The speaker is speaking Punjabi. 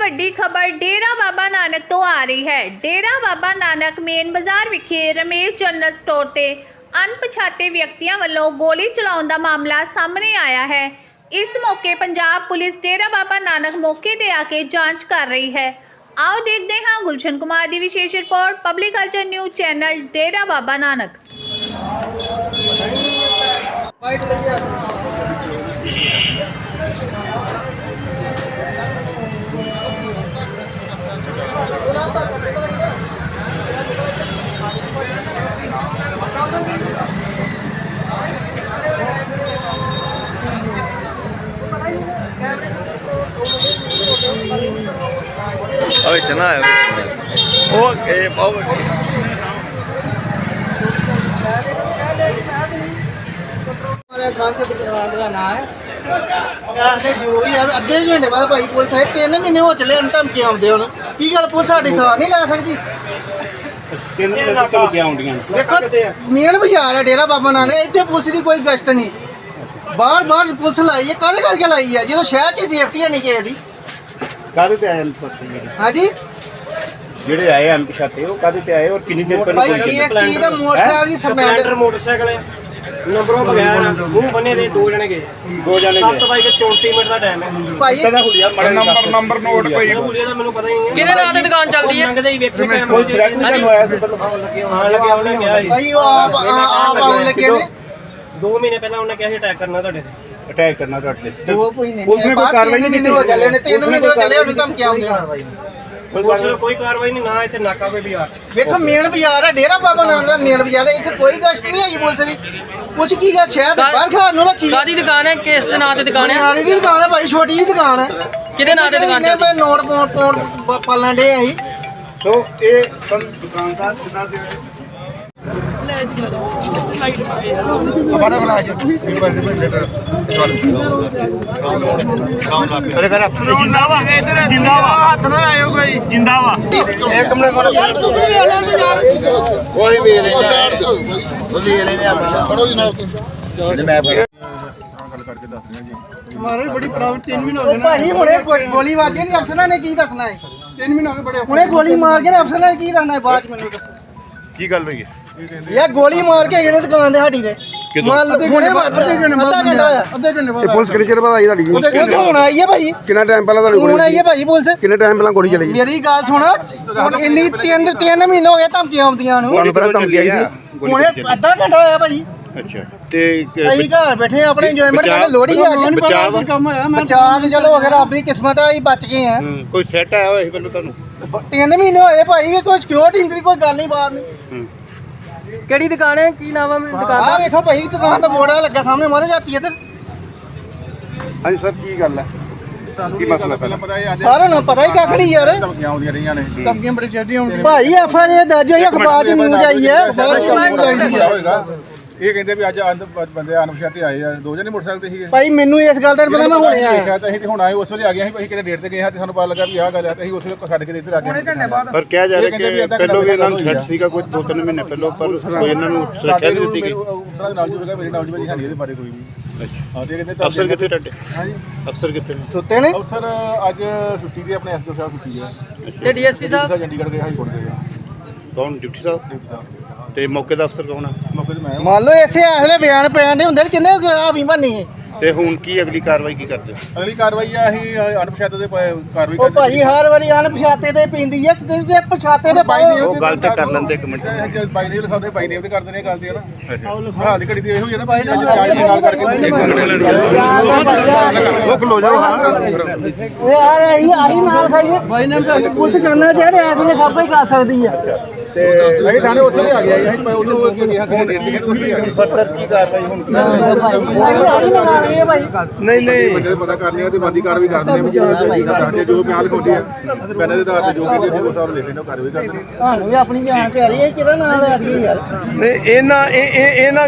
ਵੱਡੀ ਖਬਰ, ਡੇਰਾ ਬਾਬਾ ਨਾਨਕ ਤੋਂ ਆ ਰਹੀ ਹੈ। ਡੇਰਾ ਬਾਬਾ ਨਾਨਕ ਮੇਨ ਬਾਜ਼ਾਰ ਵਿਖੇ ਰਮੇਸ਼ ਜਨਰਲ ਸਟੋਰ ਤੇ ਅਣਪਛਾਤੇ ਵਿਅਕਤੀਆਂ ਵੱਲੋਂ ਗੋਲੀ ਚਲਾਉਣ ਦਾ ਮਾਮਲਾ ਸਾਹਮਣੇ ਆਇਆ ਹੈ। ਇਸ ਮੌਕੇ ਪੰਜਾਬ ਪੁਲਿਸ ਡੇਰਾ ਬਾਬਾ ਨਾਨਕ ਮੌਕੇ ਤੇ ਆ ਕੇ ਜਾਂਚ ਕਰ ਰਹੀ ਹੈ। ਆਓ ਦੇਖਦੇ ਹਾਂ ਗੁਲਸ਼ਨ ਕੁਮਾਰ ਦੀ ਵਿਸ਼ੇਸ਼ report public culture news channel Dera Baba Nanak. ਓਏ ਚਨਾ ਓਕੇ ਬਹੁਤ ਹਮਾਰੇ सांसद गुजरात का नाम है ਐਸੇ ਜੋ ਵੀ ਆ ਅੱਧੇ ਘੰਟੇ ਬਾਅਦ ਭਾਈ ਪੁਲਿਸ ਆਏ ਤਿੰਨ ਮਹੀਨੇ ਹੋ ਚੱਲੇ ਹਨ ਧਮਕੀਆਂ ਆਉਂਦੇ ਹੁਣ ਕੀ ਗੱਲ ਪੁਲਿਸ ਸਾਡੀ ਸਾਰ ਨਹੀਂ ਲੈ ਸਕਦੀ ਤਿੰਨ ਦਿਨ ਤੱਕ ਧਮਕੀਆਂ ਆਉਂਦੀਆਂ ਨੇ। ਦੇਖੋ ਮੇਨ ਬਾਜ਼ਾਰ ਹੈ ਡੇਰਾ ਬਾਬਾ ਨਾਨਕ ਇੱਥੇ ਪੁਲਿਸ ਦੀ ਕੋਈ ਗਸ਼ਤ ਨਹੀਂ ਬਾਹਰ ਬਾਹਰ ਪੁਲਿਸ ਲਾਈ ਹੈ ਕਾਹਦੇ ਕਰਕੇ ਲਾਈ ਹੈ ਜਦੋਂ ਸ਼ਹਿਰ 'ਚ ਸੇਫਟੀ ਨਹੀਂ ਕਿਸੇ ਦੀ ਕਾਹਦੇ ਤੇ ਆਏ ਅਨਪਛਾਤੇ ਜਿਹੜੇ? ਹਾਂਜੀ। ਜਿਹੜੇ ਆਏ ਅਨਪਛਾਤੇ ਉਹ ਕਾਹਦੇ ਤੇ ਆਏ ਔਰ ਕਿੰਨੀ ਦੇਰ ਪਹਿਲਾਂ ਭਾਈ? ਇਹ ਚੀਜ਼ ਦਾ ਮੋਟਰਸਾਈਕਲ ਦੀ ਸਪਲੈਂਡਰ ਸਪੈਂਡਰ ਮੋਟਰਸਾਈਕਲ ਹੈ। ਨੰਬਰੋਂ ਬਗੈਰ ਮੂੰਹ ਬੰਨੇ ਦੇ ਦੋ ਜਣੇ ਗਏ। ਦੋ ਜਾਣੇ 7 ਗਏ ਵਜੇ 34 ਮਿੰਟ ਦਾ ਟਾਈਮ ਹੈ। ਭਾਈ ਕਿਹਦਾ ਹੁਲੀਆ ਮੜੇ ਨੰਬਰ ਨੰਬਰ ਨੋਟ ਕੋਈ। ਹੁਲੀਆ ਦਾ ਮੈਨੂੰ ਪਤਾ ਹੀ ਨਹੀਂ ਹੈ। ਕਿਹਦੇ ਨਾਂ ਤੇ ਦੁਕਾਨ ਚੱਲਦੀ ਹੈ? ਲੰਘਦੇ ਹੀ ਵੇਖੇ ਟਾਈਮ ਕੋਈ ਥ੍ਰੈਟ ਨਹੀਂ ਤੁਹਾਨੂੰ ਆਇਆ ਸੀ ਪਹਿਲਾਂ। ਹਾਂ ਲੱਗਿਆ ਉਹਨੇ ਕਿਹਾ ਸੀ। ਭਾਈ ਉਹ ਆਪ ਆਪ ਆਉਣ ਲੱਗੇ ਨੇ। 2 ਮਹੀਨੇ ਪਹਿਲਾਂ ਉਹਨੇ ਕਿਹਾ ਸੀ ਅਟੈਕ ਕਰਨਾ ਤੁਹਾਡੇ ਤੇ। ਅਟੈਕ ਕਰਨਾ ਤੁਹਾਡੇ ਤੇ। ਦੋ ਮਹੀਨੇ ਪੁਲਿਸ ਨੇ ਕੋਈ ਕਾਰਵਾਈ ਨਹੀਂ ਕੀਤੀ। ਹੋ ਚੱਲੇ ਨੇ ਤਿੰਨ ਮਹੀਨੇ ਹੋ ਚੱਲੇ ਉਹਨੂੰ ਧਮਕੀਆਂ ਆਉਂਦੀਆਂ ਕੋਈ ਪੁਲਿਸ ਕਾਰਵਾਈ ਵੱਲੋਂ ਕੋਈ ਕਾਰਵਾਈ ਨਹੀਂ ਨਾ ਇੱਥੇ ਨਾਕਾ ਵੀ ਆ। ਵੇਖੋ ਮੇਨ ਬਾਜ਼ਾਰ ਹੈ ਡੇਰਾ ਬਾਬਾ ਨਾਨਕ ਦਾ ਮੇਨ ਬਾਜ਼ਾਰ ਹੈ ਇੱਥੇ ਕੋਈ ਗਸ਼ਤ ਨਹੀਂ ਹੈਗੀ ਪੁਲਿਸ ਦੀ। ਕੁਛ ਕੀ ਗੱਲ ਸ਼ਹਿਰ ਦੇ ਬਾਹਰ ਖਾਣ ਨੂੰ ਰੱਖੀ। ਕਾਦੀ ਦੁਕਾਨ ਹੈ? ਕਿਸ ਦੇ ਨਾਂ ਤੇ ਦੁਕਾਨ ਹੈ? ਮਨਿਆਰੀ ਦੀ ਦੁਕਾਨ ਹੈ ਭਾਈ ਛੋਟੀ ਜਿਹੀ ਦੁਕਾਨ ਹੈ। ਕਿਹਦੇ ਨਾਂ ਤੇ ਦੁਕਾਨ ਚੱਲਦੀ? ਮੈਂ ਨੋਟ ਪਾਉਣ ਪਾਉਣ ਪਾਲਣ ਦੇ ਅਸੀਂ। ਸੋ ਇਹ ਦੁਕਾਨਦਾਰ ਜਿਨ੍ਹਾਂ ਦੇ ਅਰੇ ਕਰ ਜਿੰਦਾਵਾ ਜਿੰਦਾਵਾ ਹੱਥ ਨਾ ਲਾਇਓ ਕੋਈ ਜਿੰਦਾਵਾ ਇੱਕ ਮਿੰਟ ਕੋਲ ਕੋਈ ਵੀ ਨਹੀਂ ਬੋਲੀ ਨਹੀਂ ਆਪਾਂ ਫੜੋ ਜਨਾਬ ਮੈਂ ਫੜ ਮਾਰੇ ਬੜੀ ਪ੍ਰਾਬਲਮ 3 ਮਹੀਨੇ ਹੋ ਗਏ ਭਾਈ ਹੁਣੇ ਗੋ- ਗੋਲੀ ਵਾਜੇ ਨਹੀਂ ਅਫਸਰਾਂ ਨੇ ਕੀ ਦੱਸਣਾ ਹੈ? 3 ਮਹੀਨੇ ਹੋ ਗਏ ਬੜੇ ਹੁਣੇ ਗੋਲੀ ਮਾਰ ਕੇ ਨਾ ਅਫਸਰਾਂ ਨੇ ਕੀ ਦੱਸਣਾ ਹੈ ਬਾਅਦ ਚ ਮੈਨੂੰ ਕੀ ਗੱਲ ਹੋਈ ਹੈ? ਯਾ ਗੋਲੀ ਮਾਰ ਕੇ ਗਏ ਨੇ ਦੁਕਾਨ ਦੇ ਸਾਡੀ ਦੇ ਮੰਨ ਲਓ ਹੁਣੇ ਅੱਧੇ ਘੰਟੇ ਅੱਧਾ ਘੰਟਾ ਹੋਇਆ। ਅੱਧੇ ਘੰਟੇ ਬਾਅਦ ਪੁਲਿਸ ਕਿੰਨੇ ਚਿਰ ਬਾਅਦ ਆਈ ਤੁਹਾਡੀ ਜੀ ਪੁਲਿਸ ਹੁਣ ਆਈ ਹੈ ਭਾਈ ਕਿੰਨਾ ਟਾਈਮ ਪਹਿਲਾਂ ਤੁਹਾਡੀ ਹੁਣ ਗੋਲੀ ਆਈ ਹੈ ਭਾਈ ਪੁਲਿਸ। ਕਿੰਨੇ ਟਾਈਮ ਪਹਿਲਾਂ ਗੋਲੀ ਚਲੀ? ਜੀ ਮੇਰੀ ਗੱਲ ਸੁਣ। ਹੁਣ ਇੰਨੀ ਤਿੰਨ ਤਿੰਨ ਮਹੀਨੇ ਹੋ ਗਏ ਧਮਕੀਆਂ ਆਉਂਦੀਆਂ ਨੂੰ। ਤੁਹਾਨੂੰ ਪਹਿਲਾਂ ਧਮਕੀ ਆਈ ਸੀ? ਹੁਣੇ ਅੱਧਾ ਘੰਟਾ ਹੋਇਆ ਭਾਈ ਅੱਛਾ। ਤੇ ਅਸੀਂ ਘਰ ਬੈਠੇ ਆ, ਆਪਣੇ ਇੰਜੋਇਮੈਂਟ ਬਚਾਅ- ਕਰਨ ਲੋੜੀ ਆ ਅੱਜ। ਬਚਾਅ ਵਾ? ਕੰਮ ਹੋਇਆ ਮੈਂ ਬਚਾਅ ਤੇ ਚਲੋ ਅਗਰ ਰੱਬ ਦੀ ਕਿਸਮਤ ਆ ਅਸੀਂ ਬਚ ਗਏ ਆ। ਹੂੰ, ਕੋਈ ਸੈੱਟ ਆਇਆ ਹੋਇਆ ਸੀ ਪਹਿਲਾਂ ਤੁਹਾਨੂੰ? ਤਿੰਨ ਮਹੀਨੇ ਹੋਏ ਭਾਈ ਇਹ ਕੋਈ ਸਿਕਿਉਰਿਟੀ ਦੀ ਕੋਈ ਗੱਲ ਨਹੀਂ ਬਾਤ ਨਹੀਂ। ਕਿਹੜੀ ਦੁਕਾਨ ਹੈ? ਕੀ ਨਾਮ ਹੈ ਦੁਕਾਨ ਆਹ ਵੇਖੋ ਭਾਈ ਦੁਕਾਨ ਦਾ ਬੋਰਡ ਲੱਗਾ ਸਾਹਮਣੇ ਮਾਰੋ ਜਾਤੀ ਹੈ ਤੇ ਹਾਂਜੀ ਸਰ ਕੀ ਗੱਲ ਹੈ? ਕੀ ਮਸਲਾ ਪਹਿਲਾਂ? ਸਾਰਿਆਂ ਨੂੰ ਪਤਾ ਹੀ ਕੱਖ ਨਹੀਂ ਯਾਰ। ਧਮਕੀਆਂ ਆਉਂਦੀਆਂ ਰਹੀਆਂ ਨੇ। ਧਮਕੀਆਂ ਬੜੀ ਚੜਦੀਆਂ ਹੁੰਦੀਆਂ ਭਾਈ ਐਫ ਆਰ ਇਹ ਦਰਜ ਹੋਈ ਅਖਬਾਰ 'ਚ ਨਿਊਜ਼ ਆਈ ਹੈ ਆਈ ਹੈ ਹੋਏਗਾ। ਇਹ ਕਹਿੰਦੇ ਵੀ ਅੱਜ ਅੰਦ ਬੰਦੇ ਅਨਪਛਾਤੇ ਆਏ ਆ ਦੋ ਜਣੇ ਮੋਟਰਸਾਈਕਲ ਤੇ ਸੀਗੇ। ਭਾਈ ਮੈਨੂੰ ਇਸ ਗੱਲ ਦਾ ਨੀ ਪਤਾ ਮੈਂ ਹੁਣੇ ਆਇਆ ਦੇਖਿਆ ਤਾਂ ਅਸੀਂ ਤੇ ਹੁਣ ਆਏ ਉਸ ਵੇਲੇ ਆ ਗਏ ਅਸੀਂ ਅਸੀਂ ਕਿਤੇ ਡੇਟ ਤੇ ਗਏ ਹਾਂ ਤੇ ਸਾਨੂੰ ਪਤਾ ਲੱਗਾ ਵੀ ਆਹ ਗੱਲ ਆ ਤੇ ਅਸੀਂ ਉਸ ਵੇਲੇ ਛੱਡ ਕੇ ਤੇ ਇੱਧਰ ਆ ਗਏ ਘੰਟੇ ਬਾਅਦ। ਪਰ ਕਿਹਾ ਜਾ ਇਹ ਰਿਹਾ ਕਹਿੰਦੇ ਵੀ ਕਿ ਅੱਧਾ ਪਹਿਲੋਂ ਵੀ ਇਹਨਾਂ ਨੂੰ ਘੰਟਾ ਥ੍ਰੈਟ ਸੀਗਾ ਕੋਈ ਦੋ ਤਿੰਨ ਮਹੀਨੇ ਪਹਿਲਾਂ ਪਰ ਕੋਈ ਇਹਨਾਂ ਨੂੰ ਸੁਰੱਖਿਆ ਸਾਡੇ ਨਹੀਂ ਦਿੱਤੀ ਗਈ। ਉਸ ਤਰ੍ਹਾਂ ਦੇ ਨਾਲ ਜੋ ਹੈਗਾ ਮੇਰੇ ਨਾਲ ਜੋ ਹੈ ਨਹੀਂ ਇਹਦੇ ਬਾਰੇ ਕੋਈ ਵੀ। ਹਾਂ ਤੇ ਇਹ ਕਹਿੰਦੇ ਅਫਸਰ ਕਿੱਥੇ ਟੱਟੇ ਹਾਂਜੀ। ਅਫਸਰ ਕਿੱਥੇ ਨੇ? ਸੁੱਤੇ ਨੇ? ਅਫਸਰ ਅੱਜ ਛੁੱਟੀ ਤੇ ਆਪਣੇ ਐਸਓ ਸਾਹਿਬ ਛੁੱਟੀ ਹੈ ਤੇ ਡੀਐਸਪੀ ਸਾਹਿਬ? ਚੰਡੀਗੜ੍ਹ ਗਏ ਹਾਈ ਕੋਰਟ ਗਏ ਆ। ਕੌਣ? ਡਿਊਟੀ ਸਾਹਿਬ? ਡਿਪਟੀ ਸਾਹਿਬ। ਤੇ ਮੌਕੇ ਦਾ ਅਫਸਰ ਕੌਣ ਆ? ਮੌਕੇ ਤੇ ਮੈਂ ਹਾਂ। ਮੰਨ ਲਓ ਇਸੇ ਇਹਲੇ ਬਿਆਨ ਪੈਣ ਦੇ ਹੁੰਦੇ ਨੇ ਕਿੰਨੇ ਆ ਵੀ ਬੰਨੀ ਹੈ ਤੇ ਹੁਣ ਕੀ ਅਗਲੀ ਕਾਰਵਾਈ ਕੀ ਕਰਦੇ ਹੋ? ਅਗਲੀ ਕਾਰਵਾਈ ਆ ਅਸੀਂ ਅਨਪਛਾਤੇ ਦੇ ਪ- ਕਾਰਵਾਈ ਉਹ ਭਾਈ ਹਰ ਵਾਰੀ ਅਣ ਪਛਾਤੇ ਤੇ ਪੈਂਦੀ ਹੈ ਤੇ ਜੇ ਪਛਾਤੇ ਤੇ ਪਾਓ ਉਹ ਗੱਲ ਤੇ ਕਰ ਲੈਂਦੇ ਇੱਕ ਮਿੰਟ। ਬਾਈ ਨੇਮ ਲਿਖਾਉਂਦੇ ਬਾਈ ਨੇਮ ਤੇ ਕਰ ਦਿੰਦੇ ਆ ਗੱਲ ਤੇ ਨਾ ਹਾਲ ਦੀ ਘੜੀ ਤੇ ਇਹੋ ਹੀ ਹੈ ਨਾ ਬਾਈ ਨੇ ਦੀ ਗੱਲ ਕਰਕੇ ਉਹ ਖਲੋ ਜਾਓ ਯਾਰ ਆਹੀ ਆਹੀ ਨਾਲ ਖਾਈਏ ਬਾਈ ਨੇ ਕੁਝ ਕਰਨਾ ਚਾਹਦੇ ਐਸ ਨੇ ਸਭ ਕੁਝ ਕਰ ਸਕਦੀ ਆ। ਤੇ ਅਸੀਂ ਥਾਣੇ ਉੱਥੇ ਤੇ ਆ ਗਿਆ ਅਸੀਂ ਭਾਈ ਉਹਨੂੰ ਅੱਗੇ ਗਿਆ ਕਿ ਡੇਟ ਤੇ ਤੁਸੀਂ ਆ ਗਏ। ਫਰਦਰ ਕੀ ਕਾਰਵਾਈ ਹੁਣ ਆਹੀ ਆਹੀ ਲਗਾ ਰਹੀ ਹੈ ਭਾਈ। ਨਹੀਂ ਨਹੀਂ। ਬੰਦੇ ਦਾ ਪਤਾ ਕਰ ਲਿਆ ਤੇ ਬੰਦੀ ਕਾਰਵਾਈ ਕਰਦੇ ਆ ਦੱਸਦੇ ਜੋ ਬਿਆਨ ਲਿਖਾਉਂਦੇ ਆ। ਪਹਿਲੇ ਦੇ ਆਧਾਰ ਤੇ ਜੋ ਕਹਿੰਦੇ ਉਹ ਸਾਹਿਬ ਲਿਖ ਲੈਣੇ ਉਹ ਕਾਰਵਾਈ ਕਰਦੇ ਨੇ ਤੁਹਾਨੂੰ ਵੀ ਆਪਣੀ ਜਾਨ ਪਿਆਰੀ ਹੈ ਕਿਹਦਾ ਨਾਮ ਲੈ ਦਈਏ ਯਾਰ ਨਹੀਂ ਇਹਨਾਂ ਇਹ ਇਹ ਇਹਨਾਂ